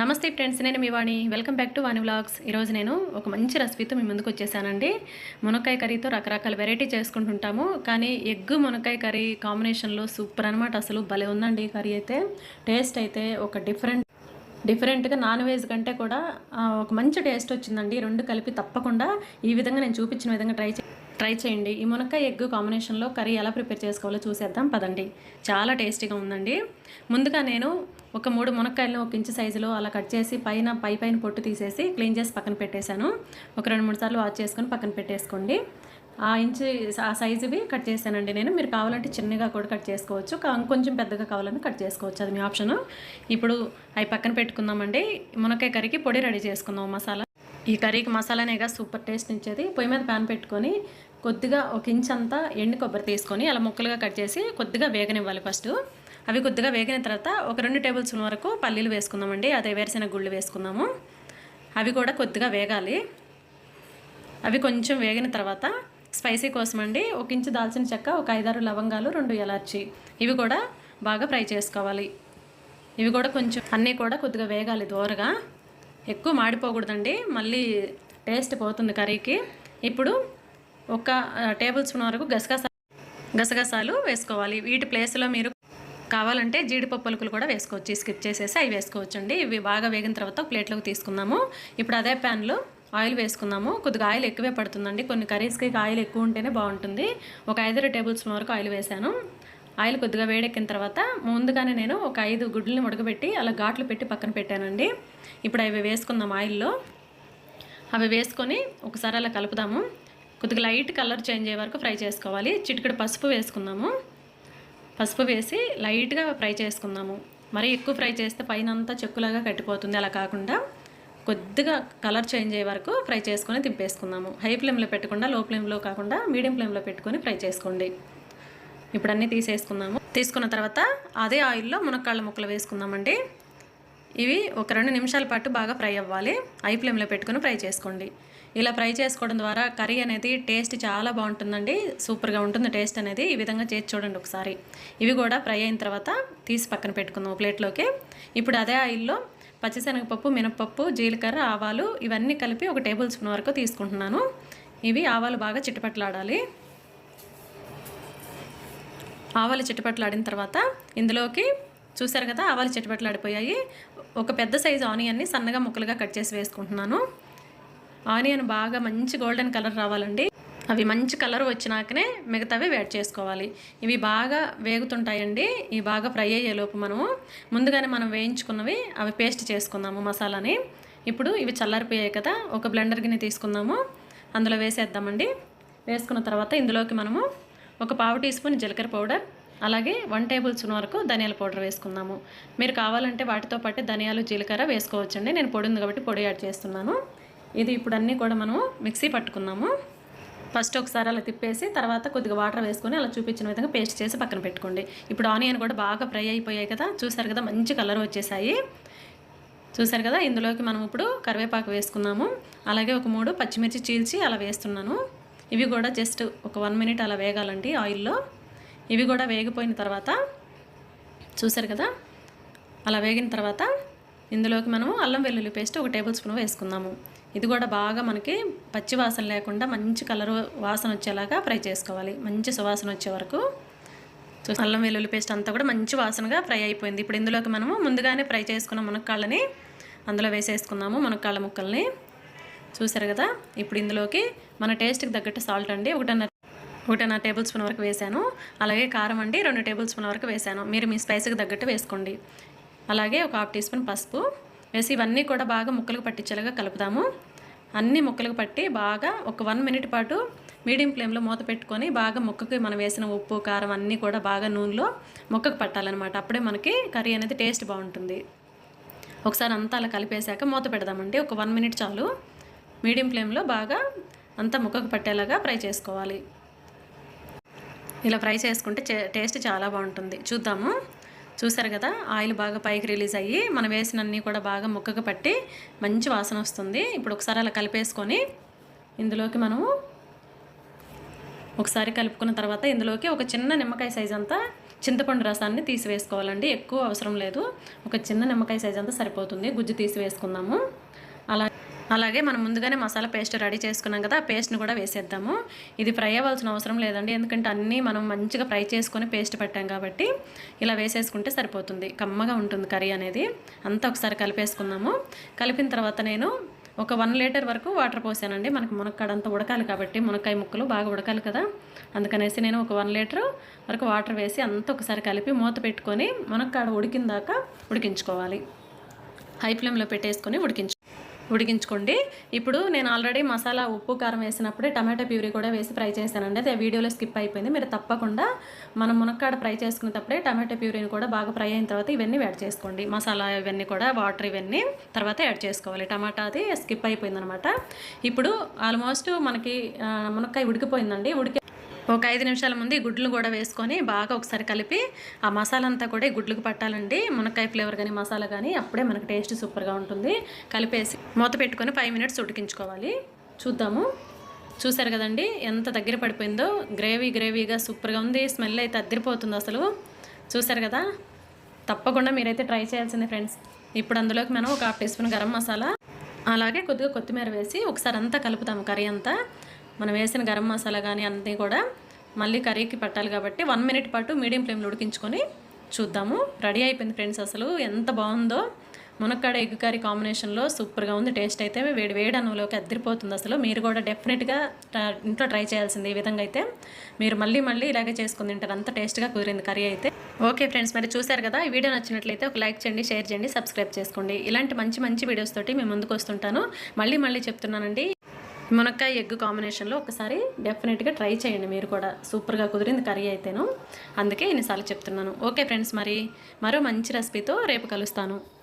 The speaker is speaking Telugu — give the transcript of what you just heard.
నమస్తే ఫ్రెండ్స్ నేను మీ Vani. Welcome back to Vani vlogs. ఈరోజు నేను ఒక మంచి రెసిపీతో మీ ముందుకు వచ్చేసానండి. మునక్కాయ కర్రీతో రకరకాల వెరైటీ చేసుకుంటుంటాము. కానీ ఎగ్ మునక్కాయ కర్రీ కాంబినేషన్లో సూపర్ అనమాట అసలు భలే ఉందండి కర్రీ అయితే. టేస్ట్ అయితే ఒక డిఫరెంట్ డిఫరెంట్గా నాన్ వెజ్ కంటే కూడా ఒక మంచి టేస్ట్ వచ్చిందండి. రెండు కలిపి తప్పకుండా ఈ విధంగా నేను చూపించిన విధంగా ట్రై ట్రై చేయండి. ఈ మునక్కాయ ఎగ్ కాంబినేషన్లో కర్రీ ఎలా ప్రిపేర్ చేసుకోవాలో చూసేద్దాం. పదండి. చాలా టేస్టీగా ఉందండి. ముందుగా నేను ఒక మూడు మునక్కాయలను ఒక ఇంచు సైజులో అలా కట్ చేసి పైన పై పైన పొట్టు తీసేసి క్లీన్ చేసి పక్కన పెట్టేశాను. ఒక రెండు మూడు సార్లు వాష్ చేసుకొని పక్కన పెట్టేసుకోండి. ఆ ఇంచు ఆ సైజువి కట్ చేశానండి నేను. మీరు కావాలంటే చిన్నగా కూడా కట్ చేసుకోవచ్చు. కొంచెం పెద్దగా కావాలని కట్ చేసుకోవచ్చు. అది మీ ఆప్షన్. ఇప్పుడు అవి పక్కన పెట్టుకుందామండి. మునక్కాయ కర్రీకి పొడి రెడీ చేసుకుందాం మసాలా. ఈ కర్రీకి మసాలానేగా సూపర్ టేస్ట్ ఇచ్చేది. పొయ్యి మీద ప్యాన్ పెట్టుకొని కొద్దిగా ఒక ఇంచ్ అంతా ఎండు కొబ్బరి తీసుకొని అలా ముక్కలుగా కట్ చేసి కొద్దిగా వేగనివ్వాలి ఫస్ట్. అవి కొద్దిగా వేగిన తర్వాత ఒక రెండు టేబుల్ స్పూన్ వరకు పల్లీలు వేసుకుందామండి అదే వేరుశెనగ గుళ్ళు వేసుకుందాము. అవి కూడా కొద్దిగా వేగాలి. అవి కొంచెం వేగిన తర్వాత స్పైసీ కోసం అండి ఒక ఇంచు దాల్చిన చెక్క ఒక ఐదారు లవంగాలు రెండు ఎలార్చి ఇవి కూడా బాగా ఫ్రై చేసుకోవాలి. ఇవి కూడా కొంచెం అన్నీ కూడా కొద్దిగా వేగాలి దోరగా. ఎక్కువ మాడిపోకూడదండి మళ్ళీ టేస్ట్ పోతుంది కర్రీకి. ఇప్పుడు ఒక టేబుల్ స్పూన్ వరకు గసగసా గసగసాలు వేసుకోవాలి. వీటి ప్లేస్లో మీరు కావాలంటే జీడిపప్పు పలుకులు కూడా వేసుకోవచ్చు. స్కిప్ చేసేసి అవి వేసుకోవచ్చండి. ఇవి బాగా వేగిన తర్వాత ఒక ప్లేట్లోకి తీసుకుందాము. ఇప్పుడు అదే ప్యాన్లో ఆయిల్ వేసుకుందాము. కొద్దిగా ఆయిల్ ఎక్కువే పడుతుందండి. కొన్ని కర్రీస్కి ఆయిల్ ఎక్కువ ఉంటేనే బాగుంటుంది. ఒక ఐదారు టేబుల్ స్పూన్ వరకు ఆయిల్ వేసాను. ఆయిల్ కొద్దిగా వేడెక్కిన తర్వాత ముందుగానే నేను ఒక ఐదు గుడ్లని ఉడకబెట్టి అలా ఘాట్లు పెట్టి పక్కన పెట్టానండి. ఇప్పుడు అవి వేసుకుందాం ఆయిల్లో. అవి వేసుకొని ఒకసారి అలా కలుపుదాము. కొద్దిగా లైట్ కలర్ చేంజ్ అయ్యే వరకు ఫ్రై చేసుకోవాలి. చిటికెడు పసుపు వేసుకుందాము. పసుపు వేసి లైట్గా ఫ్రై చేసుకుందాము. మరీ ఎక్కువ ఫ్రై చేస్తే పైన అంతా చెక్కులాగా కట్టిపోతుంది. అలా కాకుండా కొద్దిగా కలర్ చేంజ్ అయ్యే వరకు ఫ్రై చేసుకొని తింపేసుకుందాము హై ఫ్లేమ్లో పెట్టకుండా లో ఫ్లేమ్లో కాకుండా మీడియం ఫ్లేమ్లో పెట్టుకొని ఫ్రై చేసుకోండి. ఇప్పుడు అన్నీ తీసేసుకుందాము. తీసుకున్న తర్వాత అదే ఆయిల్లో మునక్కాళ్ళ ముక్కలు వేసుకుందామండి. ఇవి ఒక రెండు నిమిషాల పాటు బాగా ఫ్రై అవ్వాలి. హై ఫ్లేమ్లో పెట్టుకొని ఫ్రై చేసుకోండి. ఇలా ఫ్రై చేసుకోవడం ద్వారా కర్రీ అనేది టేస్ట్ చాలా బాగుంటుందండి. సూపర్గా ఉంటుంది టేస్ట్ అనేది. ఈ విధంగా చేసి చూడండి ఒకసారి. ఇవి కూడా ఫ్రై అయిన తర్వాత తీసి పక్కన పెట్టుకుందాం ఒక ప్లేట్లోకి. ఇప్పుడు అదే ఆయిల్లో పచ్చిశనగపప్పు మినపప్పు జీలకర్ర ఆవాలు ఇవన్నీ కలిపి ఒక టేబుల్ స్పూన్ వరకు తీసుకుంటున్నాను. ఇవి ఆవాలు బాగా చిట్టపట్లాడాలి ఆవాలు చిట్టపట్లాడిన తర్వాత ఇందులోకి చూసారు కదా ఆవాలు చిట్టపట్లాడిపోయాయి ఒక పెద్ద సైజు ఆనియన్ని సన్నగా ముక్కలుగా కట్ చేసి వేసుకుంటున్నాను. ఆనియన్ బాగా మంచి గోల్డెన్ కలర్ రావాలండి. అవి మంచి కలర్ వచ్చినాకనే మిగతావి వేడి చేసుకోవాలి. ఇవి బాగా వేగుతుంటాయండి. ఇవి బాగా ఫ్రై అయ్యేలోపు మనము ముందుగానే మనం వేయించుకున్నవి అవి పేస్ట్ చేసుకుందాము మసాలాని. ఇప్పుడు ఇవి చల్లారిపోయాయి కదా ఒక బ్లెండర్ గిన్నె తీసుకుందాము. అందులో వేసేద్దామండి. వేసుకున్న తర్వాత ఇందులోకి మనము ఒక పావు టీ స్పూన్ జీలకర్ర పౌడర్ అలాగే వన్ టేబుల్ స్పూన్ వరకు ధనియాల పౌడర్ వేసుకుందాము. మీరు కావాలంటే వాటితో పాటు ధనియాలు జీలకర్ర వేసుకోవచ్చండి. నేను పొడి ఉంది కాబట్టి పొడి యాడ్ చేస్తున్నాను. ఇది ఇప్పుడు అన్నీ కూడా మనము మిక్సీ పట్టుకుందాము. ఫస్ట్ ఒకసారి అలా తిప్పేసి తర్వాత కొద్దిగా వాటర్ వేసుకొని అలా చూపించిన విధంగా పేస్ట్ చేసి పక్కన పెట్టుకోండి. ఇప్పుడు ఆనియన్ కూడా బాగా ఫ్రై అయిపోయాయి కదా చూసారు కదా మంచి కలర్ వచ్చేసాయి. చూసారు కదా ఇందులోకి మనం ఇప్పుడు కరివేపాకు వేసుకున్నాము. అలాగే ఒక మూడు పచ్చిమిర్చి చీల్చి అలా వేస్తున్నాను. ఇవి కూడా జస్ట్ ఒక వన్ మినిట్ అలా వేగాలండి ఆయిల్లో. ఇవి కూడా వేగిపోయిన తర్వాత చూసారు కదా అలా వేగిన తర్వాత ఇందులోకి మనము అల్లం వెల్లుల్లి పేస్ట్ ఒక టేబుల్ స్పూన్ వేసుకుందాము. ఇది కూడా బాగా మనకి పచ్చి వాసన లేకుండా మంచి కలర్ వాసన వచ్చేలాగా ఫ్రై చేసుకోవాలి. మంచి సువాసన వచ్చే వరకు. అల్లం వెల్లుల్లి పేస్ట్ అంతా కూడా మంచి వాసనగా ఫ్రై అయిపోయింది. ఇప్పుడు ఇందులోకి మనము ముందుగానే ఫ్రై చేసుకున్న మునక్కాళ్ళని అందులో వేసేసుకున్నాము మునక్కాళ్ళ ముక్కల్ని. చూసారు కదా? ఇప్పుడు ఇందులోకి మన టేస్ట్కి తగ్గట్టు సాల్ట్ అండి. ఒకటన్నర ఒకటిన్నర టేబుల్ స్పూన్ వరకు వేసాను. అలాగే కారం అండి రెండు టేబుల్ స్పూన్ వరకు వేసాను. మీరు మీ స్పైస్కి తగ్గట్టు వేసుకోండి. అలాగే ఒక హాఫ్ టీ స్పూన్ పసుపు వేసి ఇవన్నీ కూడా బాగా ముక్కలకు పట్టించేలాగా కలుపుదాము. అన్ని ముక్కలకు పట్టి బాగా ఒక వన్ మినిట్ పాటు మీడియం ఫ్లేమ్లో మూత పెట్టుకొని బాగా ముక్కకి మనం వేసిన ఉప్పు కారం అన్నీ కూడా బాగా నూనెలో ముక్కకు పట్టాలన్నమాట. అప్పుడే మనకి కర్రీ అనేది టేస్ట్ బాగుంటుంది. ఒకసారి అంతా అలా కలిపేశాక మూత పెడదామండి. ఒక వన్ మినిట్ చాలు. మీడియం ఫ్లేమ్లో బాగా అంతా ముక్కకు పట్టేలాగా ఫ్రై చేసుకోవాలి. ఇలా ఫ్రై చేసుకుంటే టేస్ట్ చాలా బాగుంటుంది. చూద్దాము. చూసారు కదా ఆయిల్ బాగా పైకి రిలీజ్ అయ్యి మనం వేసినన్ని కూడా బాగా ముక్కకు పట్టి మంచి వాసన వస్తుంది. ఇప్పుడు ఒకసారి అలా కలిపేసుకొని ఇందులోకి మనము ఒకసారి కలుపుకున్న తర్వాత ఇందులోకి ఒక చిన్న నిమ్మకాయ సైజ్ అంతా చింతపండు రసాన్ని తీసివేసుకోవాలండి. ఎక్కువ అవసరం లేదు. ఒక చిన్న నిమ్మకాయ సైజ్ అంతా సరిపోతుంది. గుజ్జు తీసివేసుకుందాము. వేసుకుందాము అలాగే మనం ముందుగానే మసాలా పేస్ట్ రెడీ చేసుకున్నాం కదా ఆ పేస్ట్ని కూడా వేసేద్దాము. ఇది ఫ్రై అవ్వాల్సిన అవసరం లేదండి ఎందుకంటే అన్నీ మనం మంచిగా ఫ్రై చేసుకొని పేస్ట్ పెట్టాం కాబట్టి ఇలా వేసేసుకుంటే సరిపోతుంది. కమ్మగా ఉంటుంది కర్రీ అనేది. అంతా ఒకసారి కలిపేసుకుందాము. కలిపిన తర్వాత నేను ఒక వన్ లీటర్ వరకు వాటర్ పోసానండి. మనకు మునక్కాడ అంతా ఉడకాలి కాబట్టి మునక్కాయ ముక్కలు బాగా ఉడకాలి కదా. అందుకనేసి నేను ఒక వన్ లీటర్ వరకు వాటర్ వేసి అంతా ఒకసారి కలిపి మూత పెట్టుకొని మునక్కాడ ఉడికిందాకా ఉడికించుకోవాలి. హై ఫ్లేమ్లో పెట్టేసుకొని ఉడికించు ఉడికించుకోండి. ఇప్పుడు నేను ఆల్రెడీ మసాలా ఉప్పు కారం వేసినప్పుడే టమాటా ప్యూరీ కూడా వేసి ఫ్రై చేశానండి. అది ఆ వీడియోలో స్కిప్ అయిపోయింది. మీరు తప్పకుండా మనం మునక్కాడ ఫ్రై చేసుకునేటప్పుడే టమాటా ప్యూరీని కూడా బాగా ఫ్రై అయిన తర్వాత ఇవన్నీ యాడ్ చేసుకోండి. మసాలా ఇవన్నీ కూడా వాటర్ ఇవన్నీ తర్వాత యాడ్ చేసుకోవాలి. టమాటా అది స్కిప్ అయిపోయింది అనమాట ఇప్పుడు ఆల్మోస్ట్ మనకి మునక్కాయ ఉడికిపోయిందండి. ఉడికి ఒక ఐదు నిమిషాల ముందు ఈ గుడ్లు కూడా వేసుకొని బాగా ఒకసారి కలిపి ఆ మసాలా అంతా కూడా ఈ గుడ్లకు పట్టాలండి. మునక్కాయ ఫ్లేవర్ కానీ మసాలా కానీ అప్పుడే మనకు టేస్ట్ సూపర్గా ఉంటుంది. కలిపేసి మూత పెట్టుకొని ఫైవ్ మినిట్స్ ఉడికించుకోవాలి. చూద్దాము. చూసారు కదండి ఎంత దగ్గర పడిపోయిందో. గ్రేవీ గ్రేవీగా సూపర్గా ఉంది. స్మెల్ అయితే అద్దరిపోతుంది అసలు. చూసారు కదా? తప్పకుండా మీరైతే ట్రై చేయాల్సిందే ఫ్రెండ్స్. ఇప్పుడు అందులోకి మనం ఒక half teaspoon garam masala అలాగే కొద్దిగా కొత్తిమీర వేసి ఒకసారి అంతా కలుపుతాము కర్రీ అంతా. మనం వేసిన గరం మసాలా కానీ అన్నీ కూడా మళ్ళీ కర్రీకి పట్టాలి కాబట్టి వన్ మినిట్ పాటు మీడియం ఫ్లేమ్లో ఉడికించుకొని చూద్దాము. రెడీ అయిపోయింది ఫ్రెండ్స్ అసలు. ఎంత బాగుందో. మునక్కాడ ఎగ్ కర్రీ కాంబినేషన్లో సూపర్గా ఉంది. టేస్ట్ అయితే వేడి వేడి అన్నంలోకి అద్దరిపోతుంది అసలు. మీరు కూడా డెఫినెట్గా ఇంట్లో ట్రై చేయాల్సింది ఈ విధంగా అయితే. మీరు మళ్ళీ మళ్ళీ ఇలాగే చేసుకుని తింటారు. అంత టేస్ట్గా కుదిరింది కర్రీ అయితే. ఓకే ఫ్రెండ్స్ మరి చూశారు కదా? ఈ వీడియో నచ్చినట్లయితే ఒక లైక్ చేయండి షేర్ చేయండి సబ్స్క్రైబ్ చేసుకోండి. ఇలాంటి మంచి మంచి వీడియోస్ తోటి మేము ముందుకు వస్తుంటాను. మళ్ళీ మళ్ళీ చెప్తున్నానండి. మునక్కాయ ఎగ్ కాంబినేషన్లో ఒకసారి డెఫినెట్గా ట్రై చేయండి. మీరు కూడా సూపర్గా కుదిరింది కర్రీ అయితేను. అందుకే ఎన్నిసార్లు చెప్తున్నాను. ఓకే ఫ్రెండ్స్ మరి మరో మంచి రెసిపీతో రేపు కలుస్తాను.